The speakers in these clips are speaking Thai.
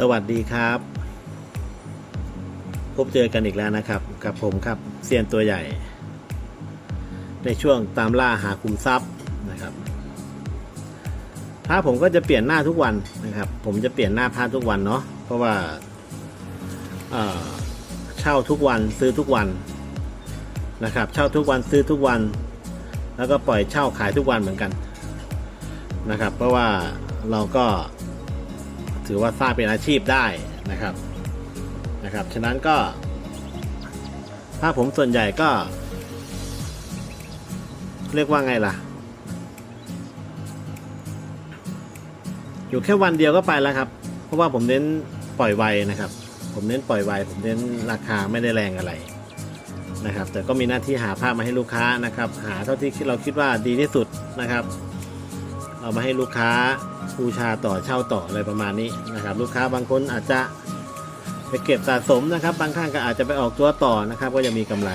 สวัสดีครับ พบเจอกันอีกแล้วนะครับ กับผมครับเซียนตัวใหญ่ ในช่วงตามล่าหาคุมทรัพย์นะครับผ้าผมก็จะเปลี่ยนหน้าทุกวันนะครับ ผมจะเปลี่ยนหน้าผ้าทุกวันเนาะเพราะว่าเเช่าทุกวันซื้อทุกวันนะครับ เช่าทุกวันซื้อทุกวัน แล้วก็ปล่อยเช่าขายทุกวันเหมือนกันนะครับ เพราะว่าเราก็ ถือว่าสร้างเป็นอาชีพได้นะครับนะครับ ฉะนั้นก็ถ้าผมส่วนใหญ่ก็ เรียกว่าไงล่ะ อยู่แค่วันเดียวก็ไปแล้วครับ เพราะว่าผมเน้นปล่อยไวนะครับ ผมเน้นปล่อยไว ผมเน้นราคาไม่ได้แรงอะไรนะครับ แต่ก็มีหน้าที่หาภาพมาให้ลูกค้านะครับ หาเท่าที่เราคิดว่าดีที่สุดนะครับ เอามาให้ลูกค้า บูชาต่อเช่าต่ออะไรประมาณนี้นะครับ ลูกค้าบางคนอาจจะไปเก็บสะสมนะครับ บางท่านก็อาจจะไปออกตัวต่อนะครับ ก็จะมีกำไร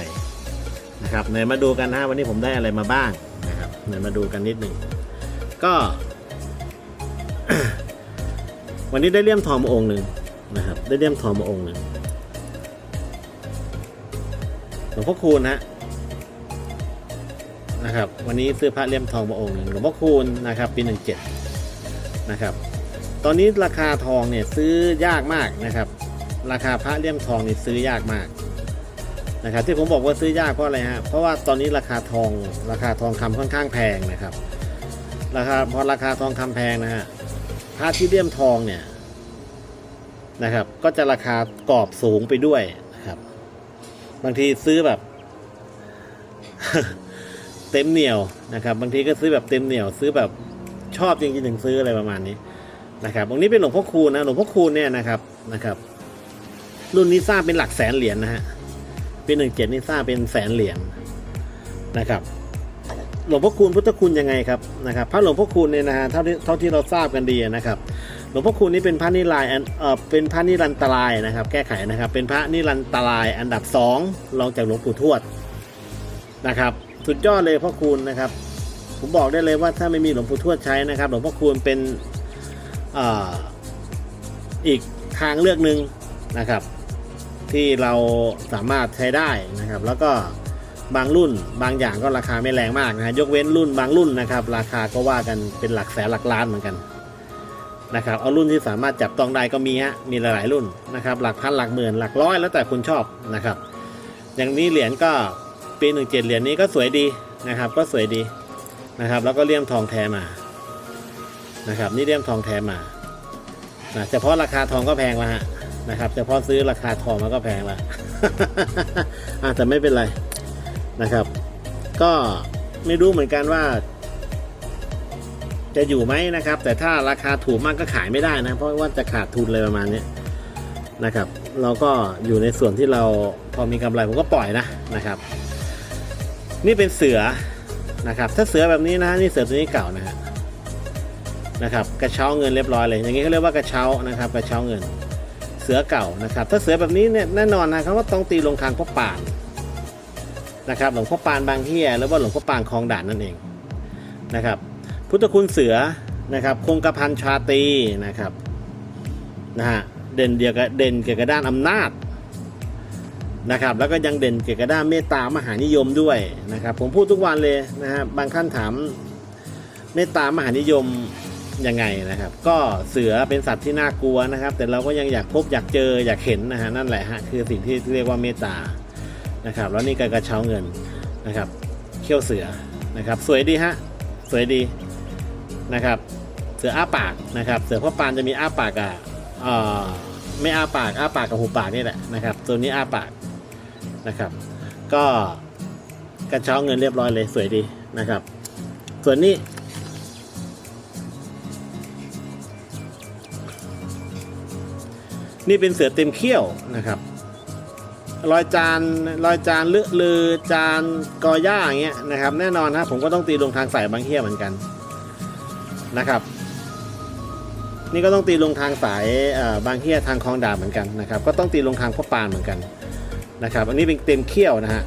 นะครับไหนมาดูกันนะวันนี้ผมได้อะไรมาบ้างนะครับไหนมาดูกันนิดหนึ่งก็ วันนี้ได้เลี่ยมทองมาองค์หนึ่งนะครับ ได้เลี่ยมทองมาองค์หนึ่งหลวงพ่อคูณฮะนะครับ วันนี้ซื้อพระเลี่ยมทองมาองค์หนึ่งหลวงพ่อคูณนะครับ ปี17น นะครับ ตอนนี้ราคาทองเนี่ยซื้อยากมากนะครับ ราคาพระเลี่ยมทองนี่ซื้อยากมากนะครับที่ผมบอกว่าซื้อยากเพราะอะไรฮะเพราะว่าตอนนี้ราคาทองราคาทองคำค่อนข้างแพงนะครับราคาพอราคาทองคำแพงนะฮะพระที่เลี่ยมทองเนี่ยนะครับ ก็จะราคากรอบสูงไปด้วยนะครับ บางทีซื้อแบบ เต็มเหนียวนะครับ บางทีก็ซื้อแบบเต็มเหนียว ซื้อแบบ ชอบจริงๆถึงซื้ออะไรประมาณนี้นะครับตรงนี้เป็นหลวงพ่อคูณนะหลวงพ่อคูณเนี่ยนะครับนะครับ รุ่นนี้สร้างเป็นหลักแสนเหรียญนะฮะปีหนึ่งเจ็ดนี่สร้างเป็นแสนเหรียญนะครับหลวงพ่อคูณพุทธคุณยังไงครับนะครับพระหลวงพ่อคูณเนี่ยนะฮะเท่าที่เท่าที่เราทราบกันดีนะครับหลวงพ่อคูณนี่เป็นพระนิรายันเอ่อเป็นพระนิรันตรายนะครับ แก้ไขนะครับ เป็นพระนิรันตรายอันดับสองรองจากหลวงปู่ทวดนะครับ สุดยอดเลยพ่อคูณนะครับ ผมบอกได้เลยว่าถ้าไม่มีหลวงปู่ทวดใช้นะครับ หลวงพ่อคูณเป็นออีกทางเลือกหนึ่งนะครับ ที่เราสามารถใช้ได้นะครับ แล้วก็บางรุ่นบางอย่างก็ราคาไม่แรงมากนะฮะยกเว้นรุ่นบางรุ่นนะครับ ราคาก็ว่ากันเป็นหลักแสนหลักล้านเหมือนกันนะครับเอารุ่นที่สามารถจับต้องได้ก็มีฮะมีหลายๆรุ่นนะครับ หลักพันหลักหมื่นหลักร้อยแล้วแต่คุณชอบนะครับ อย่างนี้เหรียญก็ปีหนึ่งเจ็ดเหรียญนี้ก็สวยดีนะครับ ก็สวยดี นะครับ แล้วก็เลี่ยมทองแท้มานะครับ นี่เลี่ยมทองแท้มานะเฉพาะราคาทองก็แพงแล้วฮะนะครับเฉพาะซื้อราคาทองมันก็แพงล้วอะแต่ไม่เป็นไรนะครับ ก็ไม่รู้เหมือนกันว่า จะอยู่ไหมนะครับ แต่ถ้าราคาถูกมากก็ขายไม่ได้นะ เพราะว่าจะขาดทุนเลยประมาณนี้นะครับ เราก็อยู่ในส่วนที่เราพอมีกำไรผมก็ปล่อยนะนะครับ นี่เป็นเสือ นะครับ ถ้าเสือแบบนี้นะนี่เสือตัวนี้เก่านะฮะนะครับ กระเช้าเงินเรียบร้อยเลย อย่างนี้เขาเรียกว่ากระเช้านะครับ กระเช้าเงิน เสือเก่านะครับ ถ้าเสือแบบนี้เนี่ยแน่นอนนะครับว่าต้องตีลงทางพ่อปานนะครับ หลวงพ่อปานบางเฮียหรือว่าหลวงพ่อปานคลองด่านนั่นเองนะครับ พุทธคุณเสือนะครับ คงกระพันชาตีนะครับนะฮะเด่นเดียวกับเด่นเกี่ยวกับด้านอำนาจ นะครับแล้วก็ยังเด่นเกี่ยวกับด้านเมตตามหานิยมด้วยนะครับ ผมพูดทุกวันเลยนะฮะบางท่านถามเมตตามหานิยมยังไงนะครับ ก็เสือเป็นสัตว์ที่น่ากลัวนะครับ แต่เราก็ยังอยากพบอยากเจออยากเห็นนะฮะนั่นแหละฮะคือสิ่งที่เรียกว่าเมตตานะครับ แล้วนี่ก็กระเช้าเงินนะครับ เขี้ยวเสือนะครับ สวยดีฮะสวยดีนะครับ เสืออ้าปากนะครับ เสือพ่อปานจะมีอ้าปากอะเออไม่อ้าปากอ้าปากกับหูปากนี่แหละนะครับ ตัวนี้อ้าปาก นะครับ ก็กระเช้าเงินเรียบร้อยเลยสวยดีนะครับ ส่วนนี้ นี่เป็นเสือเต็มเขี้ยวนะครับรอยจานรอยจานเลือลือจานกอย่าอย่างเงี้ยนะครับ แน่นอนนะผมก็ต้องตีลงทางสายบางเขี้ยเหมือนกันนะครับ นี่ก็ต้องตีลงทางสายบางเขี้ยทางคลองดาบเหมือนกันนะครับ ก็ต้องตีลงทางพ่อปานเหมือนกัน นะครับ อันนี้เป็นเต็มเขี้ยวนะฮะ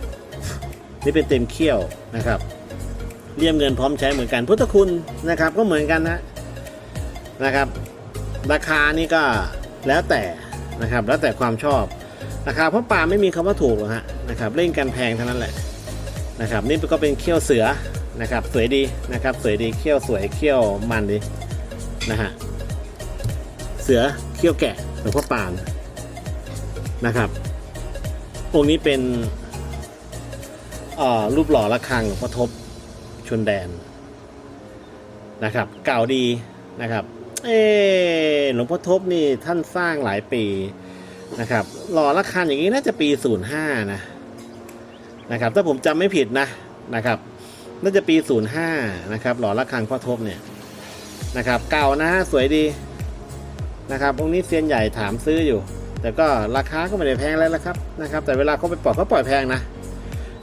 นี่เป็นเต็มเขี้ยวนะครับเลี่ยมเงินพร้อมใช้เหมือนกัน พุทธคุณนะครับ ก็เหมือนกันนะนะครับ ราคานี่ก็แล้วแต่นะครับ แล้วแต่ความชอบนะครับเพราะปลาไม่มีคำว่าถูกหรอกฮะนะครับ เล่นกันแพงเท่านั้นแหละนะครับ นี่ก็เป็นเขี้ยวเสือนะครับ สวยดีนะครับ สวยดีเขี้ยวสวยเขี้ยวมันดีนะฮะเสือเขี้ยวแกะหลวงพ่อปานนะครับ องนี้เป็นรูปหล่อระฆังหลวงพ่อทบชนแดนนะครับ เก่าดีนะครับเออหลวงพ่อทบนี่ท่านสร้างหลายปีนะครับ หล่อระฆังอย่างนี้น่าจะปี05นะนะครับ ถ้าผมจำไม่ผิดนะนะครับ น่าจะปี05นะครับ หล่อระฆังพ่อทบเนี่ยนะครับ เก่านะสวยดีนะครับองค์นี้เซียนใหญ่ถามซื้ออยู่ แต่ก็ราคาก็ไม่ได้แพงแล้วละครับนะครับ แต่เวลาเขาไปปล่อยเขาปล่อยแพงนะ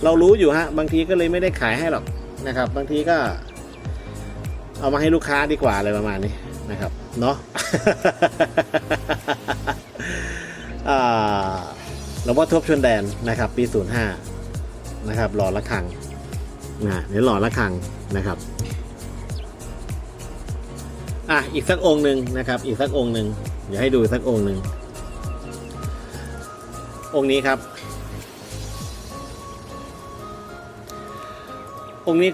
เรารู้อยู่ฮะ บางทีก็เลยไม่ได้ขายให้หรอกนะครับ บางทีก็ เอามาให้ลูกค้าดีกว่าอะไรประมาณนี้นะครับ เนาะหลวงพ่อทบชนแดนนะครับ ปี 05 นะครับ หล่อละคังนะเดี๋ยวหล่อละคังนะครับอะอีกสักองค์หนึ่งนะครับ อีกสักองค์หนึ่งเดี๋ยวให้ดูสักองค์หนึ่ง องค์นี้ครับ องค์นี้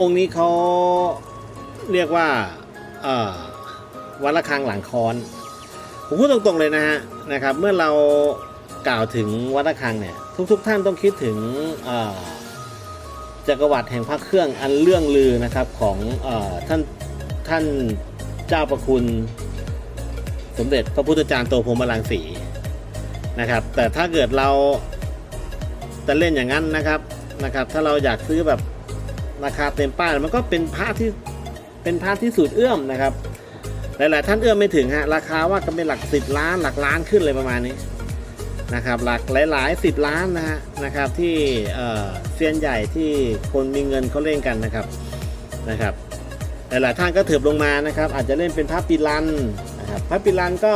องค์นี้เขาเรียกว่าวัดระฆังหลังคอนผมพูดตรงๆเลยนะฮะนะครับ เมื่อเรากล่าวถึงวัดระฆังเนี่ยทุกๆทท่านต้องคิดถึงจักรวรรดิแห่งพระเครื่องอันเรื่องลือนะครับของอท่านท่านเจ้าประคุณ สมเด็จพระพุทธจารย์โตพรหมรังสี นะครับ แต่ถ้าเกิดเราจะเล่นอย่างนั้นนะครับนะครับ ถ้าเราอยากซื้อแบบราคาเต็มป้ายมันก็เป็นพระที่เป็นพระที่สุดเอื้อมนะครับ หลาย ๆ ท่านเอื้อมไม่ถึงฮะราคาว่าก็เป็นหลักสิบล้านหลักล้านขึ้นเลยประมาณนี้นะครับ หลักหลายๆสิบล้านนะฮะนะครับ ที่เซียนใหญ่ที่คนมีเงินเขาเล่นกันนะครับนะครับหลายๆท่านก็เถิบลงมานะครับ อาจจะเล่นเป็นพระปิลันนะครับพระปิลันก็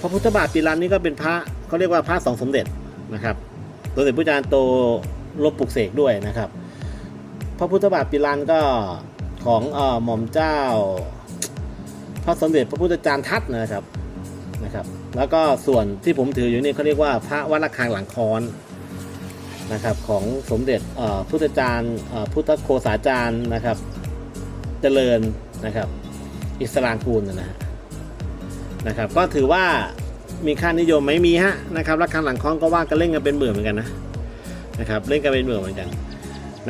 พระพุทธบาทปิลันนี่ก็เป็นพระเขาเรียกว่าพระสองสมเด็จนะครับสมเด็จพระจารย์โตรบปลุกเสกด้วยนะครับ พระพุทธบาทปิลันก็ของอหม่อมเจ้า พระสมเด็จพระพุทธจารย์ทัตนะครับนะครับ แล้วก็ส่วนที่ผมถืออยู่นี่เขาเรียกว่าพระวัดระฆังหลังคอนนะครับของสมเด็จพุทธจารย์พุทธโคสาจารย์นะครับ เจริญนะครับ อิสลามกูลนะฮะ นะครับ ก็ถือว่ามีค่านิยมไหมมีฮะนะครับราคาหลังคล้องก็ว่ากันเล่นกันเป็นหมื่นเหมือนกันนะนะครับเล่นกันเป็นหมื่นเหมือนกัน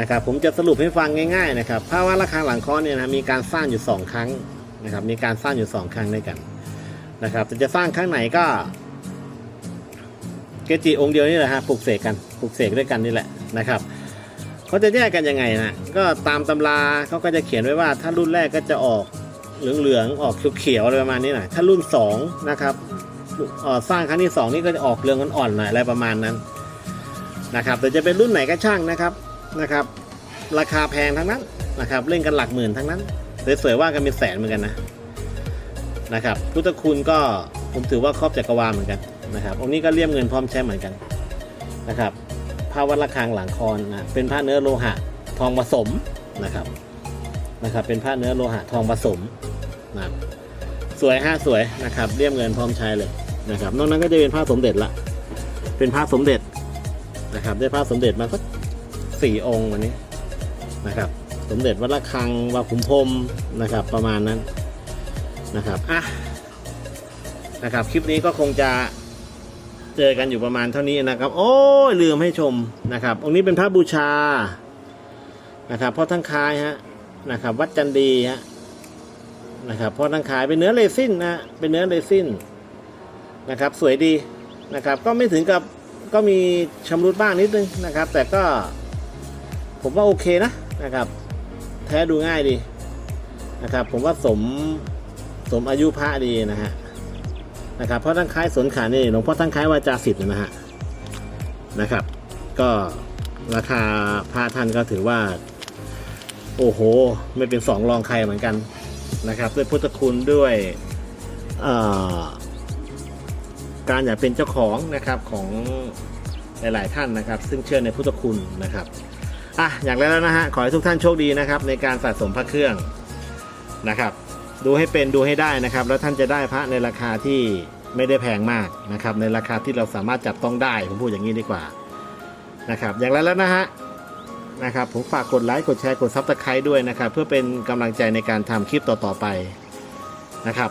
นะครับผมจะสรุปให้ฟังง่ายๆนะครับภาว่าราคาหลังคล้องเนี่ยนะมีการสร้างอยู่ 2 ครั้งนะครับมีการสร้างอยู่ 2 ครั้งด้วยกันนะครับแต่จะสร้างครั้งไหนก็ เกจิองค์เดียวนี่แหละฮะปลุกเสกกันปลุกเสกด้วยกันนี่แหละนะครับเขาจะแยกกันยังไงนะก็ตามตำราเขาก็จะเขียนไว้ว่าถ้ารุ่นแรกก็จะออก เหลืองๆออกเขียวๆอะไรประมาณนี้หน่อยถ้ารุ่น2นะครับสร้างครั้งที่ 2 นี่ก็จะออกเหลืองอ่อนๆหน่อยอะไรประมาณนั้นนะครับแต่จะเป็นรุ่นไหนก็ช่างนะครับนะครับ ราคาแพงทั้งนั้นนะครับเล่นกันหลักหมื่นทั้งนั้นสวยๆว่ากันเป็นแสนเหมือนกันนะนะครับพุทธคุณก็ผมถือว่าครอบจักรวาลเหมือนกันนะครับองค์นี้ก็เลี่ยมเงินพร้อมใช้เหมือนกันนะครับพระวัดระฆังหลังคอนนะเป็นผ้าเนื้อโลหะทองผสมนะครับนะครับเป็นผ้าเนื้อโลหะทองผสม นะครับสวยห้าสวยนะครับเรียมเงินพร้อมใช้เลยนะครับนอกนั้นก็จะเป็นผ้าสมเด็จละ เป็นผ้าสมเด็จนะครับ ได้ผ้าสมเด็จมาสักสี่องค์วันนี้นะครับ สมเด็จวัดระฆังวัดขุมพรมนะครับ ประมาณนั้นนะครับอะนะครับคลิปนี้ก็คงจะเจอกันอยู่ประมาณเท่านี้นะครับ โอ้ยลืมให้ชมนะครับ องค์นี้เป็นพระบูชานะครับพ่อทั้งคายฮะนะครับ วัดจันดีฮะ นะครับพ่อทั้งคายเป็นเนื้อเรซินนะเป็นเนื้อเรซินนะครับ สวยดีนะครับ ก็ไม่ถึงกับก็มีชำรุดบ้างนิดนึงนะครับ แต่ก็ผมว่าโอเคนะนะครับ แท้ดูง่ายดีนะครับ ผมว่าสมสมอายุพระดีนะฮะนะครับ เพราะทั้งคล้ายสนขานี่หลวงพ่อทั้งคล้ายวาจาสิทธิ์นะฮะนะครับ ก็ราคาพระท่านก็ถือว่า โอ้โห ไม่เป็นสองรองใครเหมือนกัน นะครับ ด้วยพุทธคุณด้วยการอยากเป็นเจ้าของนะครับของหลาย ๆ ท่านนะครับ ซึ่งเชื่อในพุทธคุณนะครับอะอย่างไรแล้วนะฮะขอให้ทุกท่านโชคดีนะครับ ในการสะสมพระเครื่องนะครับ ดูให้เป็นดูให้ได้นะครับ แล้วท่านจะได้พระในราคาที่ไม่ได้แพงมากนะครับ ในราคาที่เราสามารถจับต้องได้ผมพูดอย่างนี้ดีกว่านะครับ อย่างไรแล้วนะฮะ นะครับ ผมฝากกดไลค์กดแชร์กดซับสไครต์ด้วยนะครับ เพื่อเป็นกำลังใจในการทำคลิปต่อๆไปนะครับ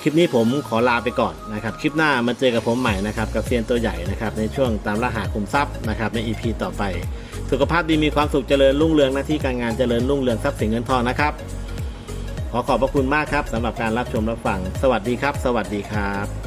คลิปนี้ผมขอลาไปก่อนนะครับ คลิปหน้ามาเจอกับผมใหม่นะครับ กับเซียนตัวใหญ่นะครับ ในช่วงตามล่าหาคุมทรัพย์นะครับ ใน EP ต่อไป สุขภาพดีมีความสุขเจริญรุ่งเรืองหน้าที่การงานเจริญรุ่งเรืองทรัพย์สินเงินทองนะครับขอขอบพระคุณมากครับสำหรับการรับชมรับฟัง สวัสดีครับ สวัสดีครับ